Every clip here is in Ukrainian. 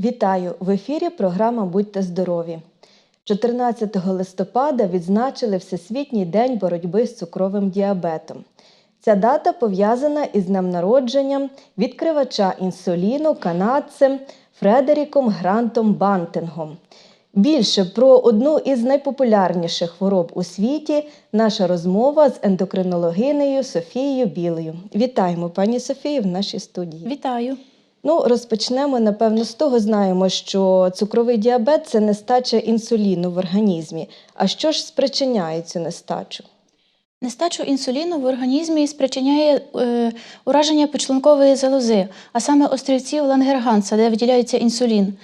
Вітаю! В ефірі програма Будьте здорові. 14 листопада відзначили Всесвітній день боротьби з цукровим діабетом. Ця дата пов'язана із днем народженням відкривача інсуліну канадцем Фредеріком Грантом Бантингом. Більше про одну із найпопулярніших хвороб у світі наша розмова з ендокринологинею Софією Білою. Вітаємо, пані Софію, в нашій студії. Вітаю. Ну, розпочнемо, напевно, з того. Знаємо, що цукровий діабет це нестача інсуліну в організмі. А що ж спричиняє цю нестачу? Нестачу інсуліну в організмі спричиняє е, ураження підшлункової залози, а саме острівців Лангерганса, де виділяється інсулін.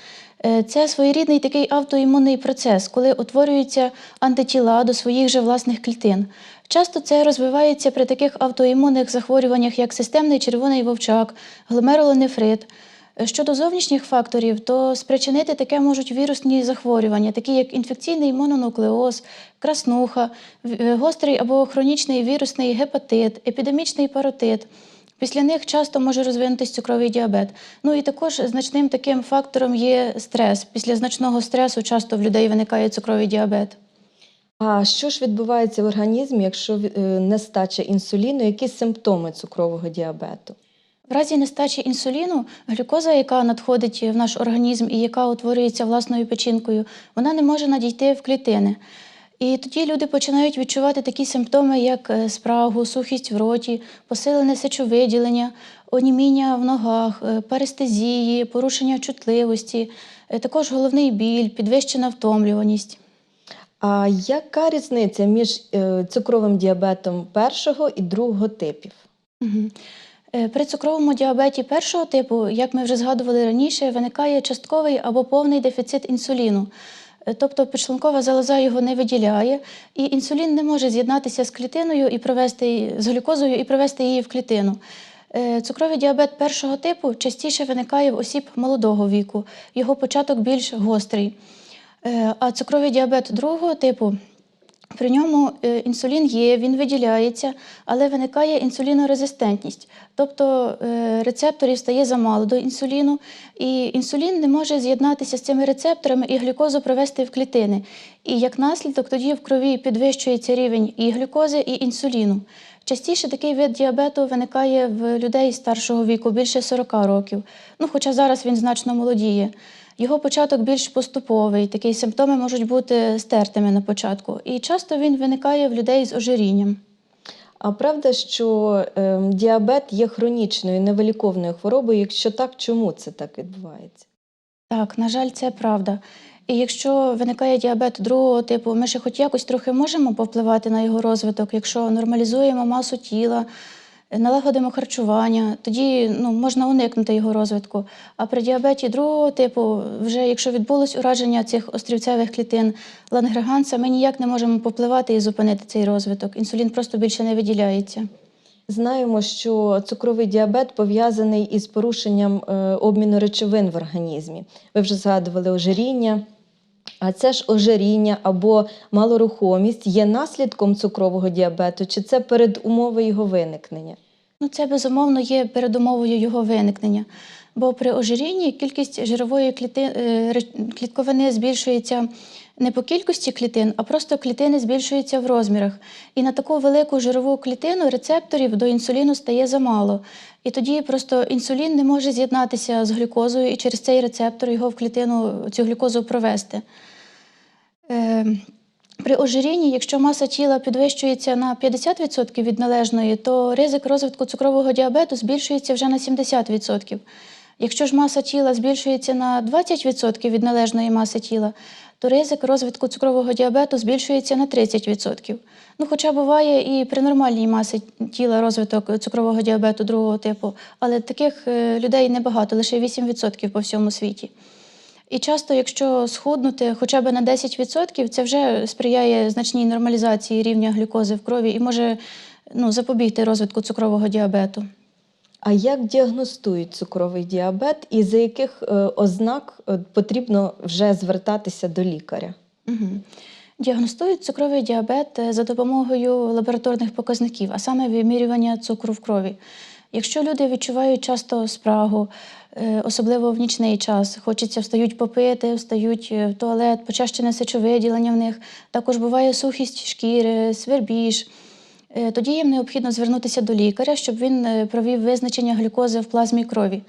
Е, це своєрідний такий автоімунний процес, коли утворюються антитіла до своїх же власних клітин. Часто це розвивається при таких автоімунних захворюваннях, як системний червоний вовчак, гломерулонефрит. Е, Щодо зовнішніх факторів, то спричинити таке можуть вірусні захворювання, такі як інфекційний мононуклеоз, краснуха, е, гострий або хронічний вірусний гепатит, епідемічний паротит. Після них часто може розвинутися цукровий діабет. Ну і також значним таким фактором є стрес. Після значного стресу часто в людей виникає цукровий діабет. А що ж відбувається в організмі, якщо е, нестача інсуліну? Які симптоми цукрового діабету? В разі нестачі інсуліну глюкоза, яка надходить в наш організм і яка утворюється власною печінкою, вона не може надійти в клітини. І тоді люди починають відчувати такі симптоми, як е, спрагу, сухість в роті, посилене сечовиділення, оніміння в ногах, е, парестезії, порушення чутливості, е, також головний біль, підвищена втомлюваність. А яка різниця між цукровим діабетом першого і другого типів? Е, При цукровому діабеті першого типу, як ми вже згадували раніше, виникає частковий або повний дефіцит інсуліну. Е, Тобто підшлункова залоза його не виділяє, і інсулін не може з'єднатися з клітиною і привести з глюкозою і привести її в клітину. Е, Цукровий діабет першого типу частіше виникає в осіб молодого віку, його початок більш гострий. Е, А цукровий діабет другого типу при ньому е, інсулін є, він виділяється, але виникає інсулінорезистентність. Тобто е, рецепторів стає замало до інсуліну, і інсулін не може з'єднатися з цими рецепторами і глюкозу провести в клітини. І як наслідок тоді в крові підвищується рівень і глюкози, і інсуліну. Частіше такий вид діабету виникає в людей старшого віку, більше 40 років. Ну, хоча зараз він значно молодіє. Його початок більш поступовий, такі симптоми можуть бути стертими на початку. І часто він виникає в людей з ожирінням. А правда, що е, діабет є хронічною невиліковною хворобою? Якщо так, чому це так відбувається? Так, на жаль, це правда. І якщо виникає діабет другого типу, ми ще хоч якось трохи можемо повпливати на його розвиток, якщо нормалізуємо масу тіла, налагодимо харчування, тоді ну, можна уникнути його розвитку. А при діабеті другого типу, вже якщо відбулось ураження цих острівцевих клітин лангерганса, ми ніяк не можемо попливати і зупинити цей розвиток. Інсулін просто більше не виділяється. Знаємо, що цукровий діабет пов'язаний із порушенням е, обміну речовин в організмі. Ви вже згадували ожиріння. А це ж ожиріння або малорухомість є наслідком цукрового діабету, чи це передумови його виникнення? Ну, це безумовно є передумовою його виникнення. Бо при ожирінні кількість жирової кліти... е, клітковини збільшується не по кількості клітин, а просто клітини збільшуються в розмірах. І на таку велику жирову клітину рецепторів до інсуліну стає замало. І тоді просто інсулін не може з'єднатися з глюкозою і через цей рецептор його в клітину цю глюкозу провести. Е, При ожирінні, якщо маса тіла підвищується на 50% від належної, то ризик розвитку цукрового діабету збільшується вже на 70%. Якщо ж маса тіла збільшується на 20% від належної маси тіла, то ризик розвитку цукрового діабету збільшується на 30%. Ну, хоча буває і при нормальній масі тіла розвиток цукрового діабету другого типу, але таких е, людей небагато, лише 8% по всьому світі. І часто, якщо схуднути хоча б на 10%, це вже сприяє значній нормалізації рівня глюкози в крові і може ну, запобігти розвитку цукрового діабету. А як діагностують цукровий діабет і за яких е, ознак е, потрібно вже звертатися до лікаря? Угу. Діагностують цукровий діабет е, за допомогою лабораторних показників, а саме вимірювання цукру в крові. Якщо люди відчувають часто спрагу, особливо в нічний час, хочеться встають попити, встають в туалет, почащене сечовиділення в них, також буває сухість шкіри, свербіж. Е, Тоді їм необхідно звернутися до лікаря, щоб він е, провів визначення глюкози в плазмі крові.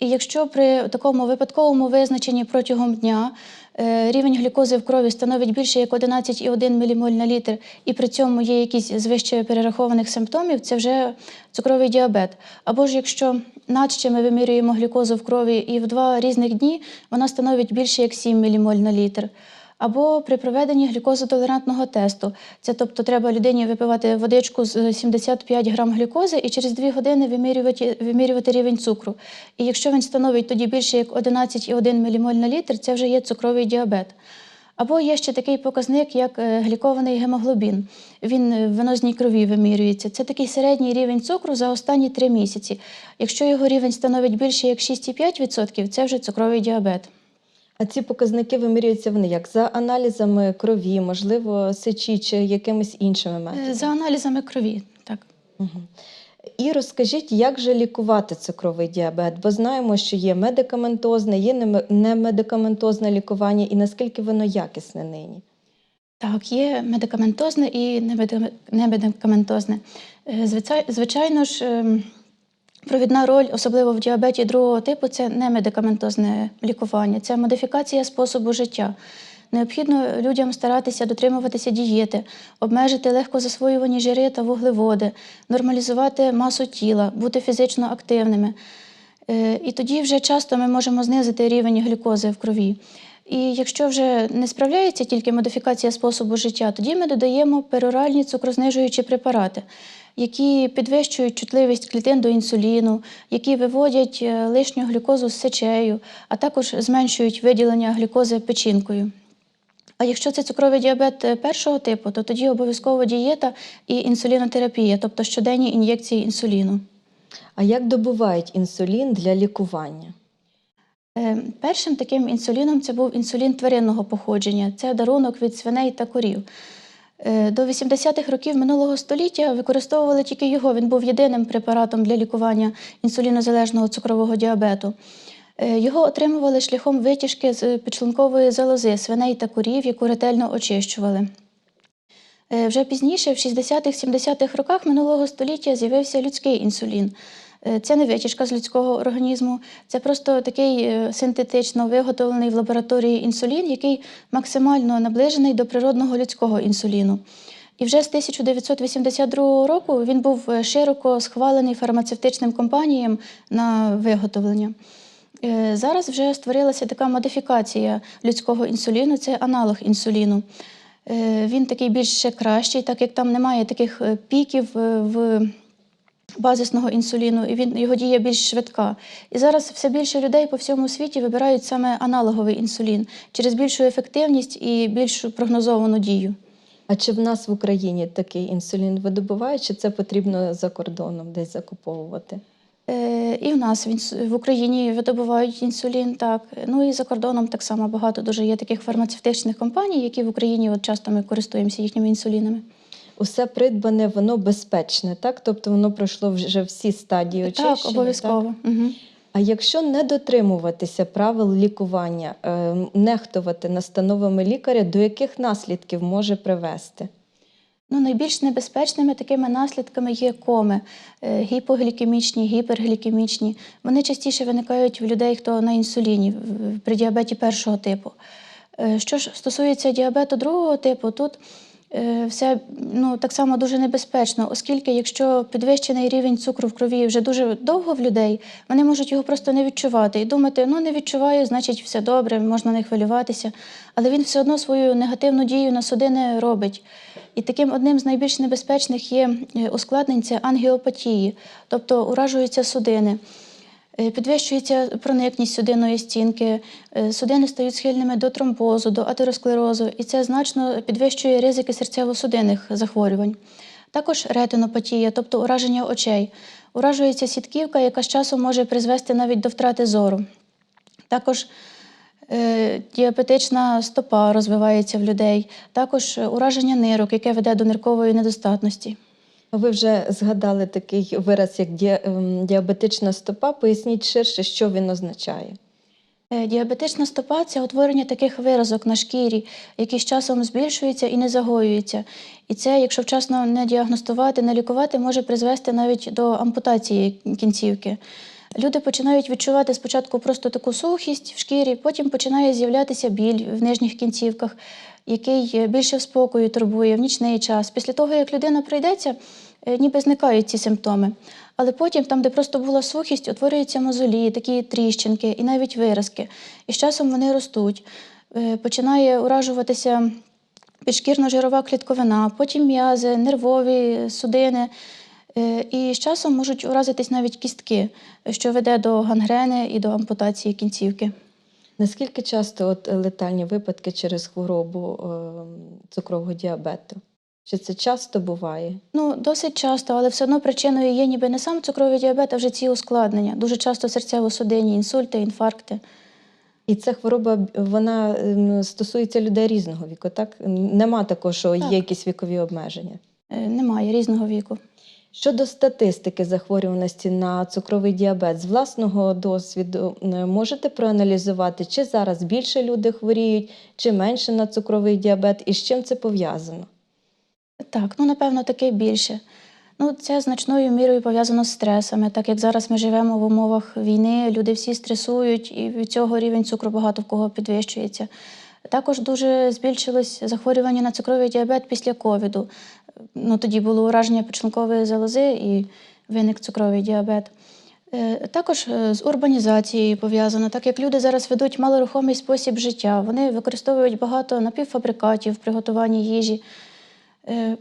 І якщо при такому випадковому визначенні протягом дня е, рівень глюкози в крові становить більше як 11,1 ммоль на літр, і при цьому є якісь з вище перерахованих симптомів, це вже цукровий діабет. Або ж якщо надще ми вимірюємо глюкозу в крові і в два різних дні вона становить більше як 7 ммоль на літр. Або при проведенні глюкозотолерантного тесту. Це тобто треба людині випивати водичку з 75 грам глюкози і через 2 години вимірювати, вимірювати рівень цукру. І якщо він становить тоді більше як 11,1 ммоль на літр, це вже є цукровий діабет. Або є ще такий показник, як е, глікований гемоглобін. Він в венозній крові вимірюється. Це такий середній рівень цукру за останні три місяці. Якщо його рівень становить більше як 6,5%, це вже цукровий діабет. А ці показники вимірюються вони як за аналізами крові, можливо, сечі чи якимись іншими Е, методами. За аналізами крові, так. Мгм. І розкажіть, як же лікувати цукровий діабет? Бо знаємо, що є медикаментозне, є неме- немедикаментозне лікування, і наскільки воно якісне нині. Так, є медикаментозне і немедикам- немедикаментозне. Е, Звичайно ж, ем, провідна роль, особливо в діабеті другого типу, це не медикаментозне лікування, це модифікація способу життя. Необхідно людям старатися дотримуватися дієти, обмежити легко засвоювані жири та вуглеводи, нормалізувати масу тіла, бути фізично активними. Е, І тоді вже часто ми можемо знизити рівень глюкози в крові. І якщо вже не справляється тільки модифікація способу життя, тоді ми додаємо пероральні цукрознижуючі препарати, які підвищують чутливість клітин до інсуліну, які виводять е, лишню глюкозу з сечею, а також зменшують виділення глюкози печінкою. А якщо це цукровий діабет е, першого типу, то тоді обов'язково дієта і інсулінотерапія, тобто щоденні ін'єкції інсуліну. А як добувають інсулін для лікування? Е, Першим таким інсуліном це був інсулін тваринного походження. Це дарунок від свиней та корів. Е, До 80-х років минулого століття використовували тільки його. Він був єдиним препаратом для лікування інсулінозалежного цукрового діабету. Е, Його отримували шляхом витяжки з підшлункової залози свиней та корів, яку ретельно очищували. Е, Вже пізніше, в 60-х-70-х роках минулого століття, з'явився людський інсулін. Е, Це не витяжка з людського організму, це просто такий е, синтетично виготовлений в лабораторії інсулін, який максимально наближений до природного людського інсуліну. І вже з 1982 року він був е, широко схвалений фармацевтичним компаніям на виготовлення. Зараз вже створилася така модифікація людського інсуліну, це аналог інсуліну. Він такий більш ще кращий, так як там немає таких піків в базисного інсуліну, і він його дія більш швидка. І зараз все більше людей по всьому світі вибирають саме аналоговий інсулін через більшу ефективність і більшу прогнозовану дію. А чи в нас в Україні такий інсулін видобувають, чи це потрібно за кордоном десь закуповувати? Е, І в нас в, в Україні видобувають інсулін, так. Ну і за кордоном так само багато дуже є таких фармацевтичних компаній, які в Україні от часто ми користуємося їхніми інсулінами. Усе придбане, воно безпечне, так? Тобто воно пройшло вже всі стадії очищення. так, обов'язково. Угу. А якщо не дотримуватися правил лікування, е, нехтувати настановами лікаря, до яких наслідків може привести? Ну, найбільш небезпечними такими наслідками є коми, е, гіпоглікемічні, гіперглікемічні. Вони частіше виникають в людей, хто на інсуліні при діабеті першого типу. Е, Що ж стосується діабету другого типу, тут все ну, так само дуже небезпечно, оскільки якщо підвищений рівень цукру в крові вже дуже довго в людей, вони можуть його просто не відчувати і думати, ну не відчуваю, значить все добре, можна не хвилюватися. Але він все одно свою негативну дію на судини робить. І таким одним з найбільш небезпечних є е, ускладнень це ангіопатії, тобто уражуються судини. Е, Підвищується проникність судинної стінки, е, судини стають схильними до тромбозу, до атеросклерозу, і це значно підвищує ризики серцево-судинних захворювань. Також ретинопатія, тобто ураження очей. Уражується сітківка, яка з часом може призвести навіть до втрати зору. Також е, діабетична стопа розвивається в людей, також ураження нирок, яке веде до ниркової недостатності. Ви вже згадали такий вираз, як ем, діабетична стопа. Поясніть ширше, що він означає. Е, Діабетична стопа це утворення таких виразок на шкірі, які з часом збільшуються і не загоюються. І це, якщо вчасно не діагностувати, не лікувати, може призвести навіть до ампутації кінцівки. Люди починають відчувати спочатку просто таку сухість в шкірі, потім починає з'являтися біль в нижніх кінцівках, який е, більше в спокою турбує в нічний час. Після того, як людина пройдеться, е, ніби зникають ці симптоми. Але потім, там, де просто була сухість, утворюються мозолі, такі тріщинки і навіть виразки. І з часом вони ростуть. Е, Починає уражуватися підшкірно-жирова клітковина, потім м'язи, нервові судини. І з часом можуть уразитись навіть кістки, що веде до гангрени і до ампутації кінцівки. Наскільки часто от летальні випадки через хворобу ем, цукрового діабету? Чи це часто буває? Ну, досить часто, але все одно причиною є ніби не сам цукровий діабет, а вже ці ускладнення. Дуже часто серцево-судинні інсульти, інфаркти. І ця хвороба вона ем, стосується людей різного віку, так? Нема такого, що Так. є якісь вікові обмеження. Е, Немає різного віку. Щодо статистики захворюваності на цукровий діабет, з власного досвіду е, можете проаналізувати, чи зараз більше люди хворіють, чи менше на цукровий діабет, і з чим це пов'язано? Так, ну напевно, таке більше. Ну, це значною мірою пов'язано з стресами, так як зараз ми живемо в умовах війни, люди всі стресують, і від цього рівень цукру багато в кого підвищується. Також дуже збільшилось захворювання на цукровий діабет після ковіду. Ну, тоді було ураження печінкової залози і виник цукровий діабет. Е, Також е, з урбанізацією пов'язано, так як люди зараз ведуть малорухомий спосіб життя, вони використовують багато напівфабрикатів в приготуванні їжі. Е,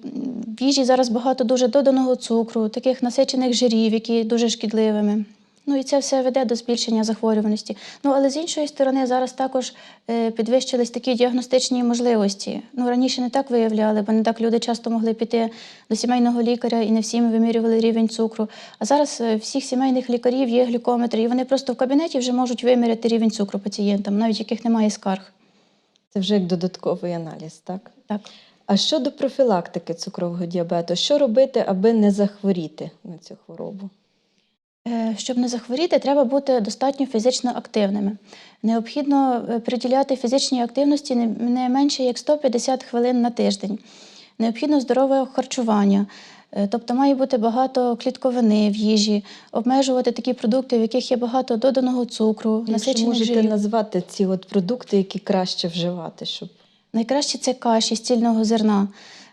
В їжі зараз багато дуже доданого цукру, таких насичених жирів, які дуже шкідливими. Ну і це все веде до збільшення захворюваності. Ну але з іншої сторони, зараз також е, підвищились такі діагностичні можливості. Ну раніше не так виявляли, бо не так люди часто могли піти до сімейного лікаря і не всім вимірювали рівень цукру. А зараз е, всіх сімейних лікарів є глюкометри, і вони просто в кабінеті вже можуть виміряти рівень цукру пацієнтам, навіть яких немає скарг. Це вже як додатковий аналіз, так? Так. А щодо профілактики цукрового діабету, що робити, аби не захворіти на цю хворобу? Е, Щоб не захворіти, треба бути достатньо фізично активними. Необхідно е, приділяти фізичній активності не- менше як 150 хвилин на тиждень. Необхідно здорове харчування, е, тобто має бути багато клітковини в їжі, обмежувати такі продукти, в яких є багато доданого цукру, насичених можете жирів. назвати ці от продукти, які краще вживати, щоб Найкраще це каші з цільного зерна.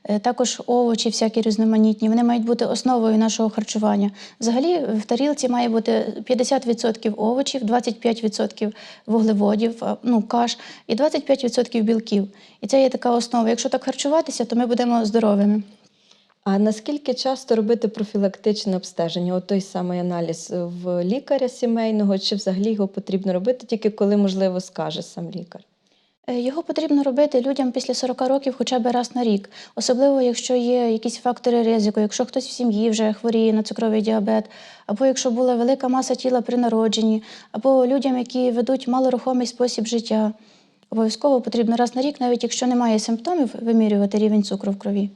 Е, Також овочі, всякі різноманітні, вони мають бути основою нашого харчування. Взагалі в тарілці має бути 50% овочів, 25% вуглеводів, ну, каш і 25% білків. І це є така основа. Якщо так харчуватися, то ми будемо здоровими. А наскільки часто робити профілактичне обстеження? От той самий аналіз в лікаря сімейного, чи взагалі його потрібно робити тільки коли, можливо, скаже сам лікар? Е, Його потрібно робити людям після 40 років хоча б раз на рік, особливо якщо є якісь фактори ризику, якщо хтось в сім'ї вже хворіє на цукровий діабет, або якщо була велика маса тіла при народженні, або людям, які ведуть малорухомий спосіб життя. Обов'язково потрібно раз на рік, навіть якщо немає симптомів, вимірювати рівень цукру в крові.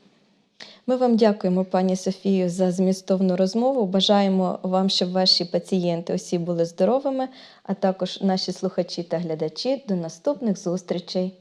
Ми вам дякуємо, пані Софію, за змістовну розмову. Бажаємо вам, щоб ваші пацієнти усі були здоровими, а також наші слухачі та глядачі. До наступних зустрічей.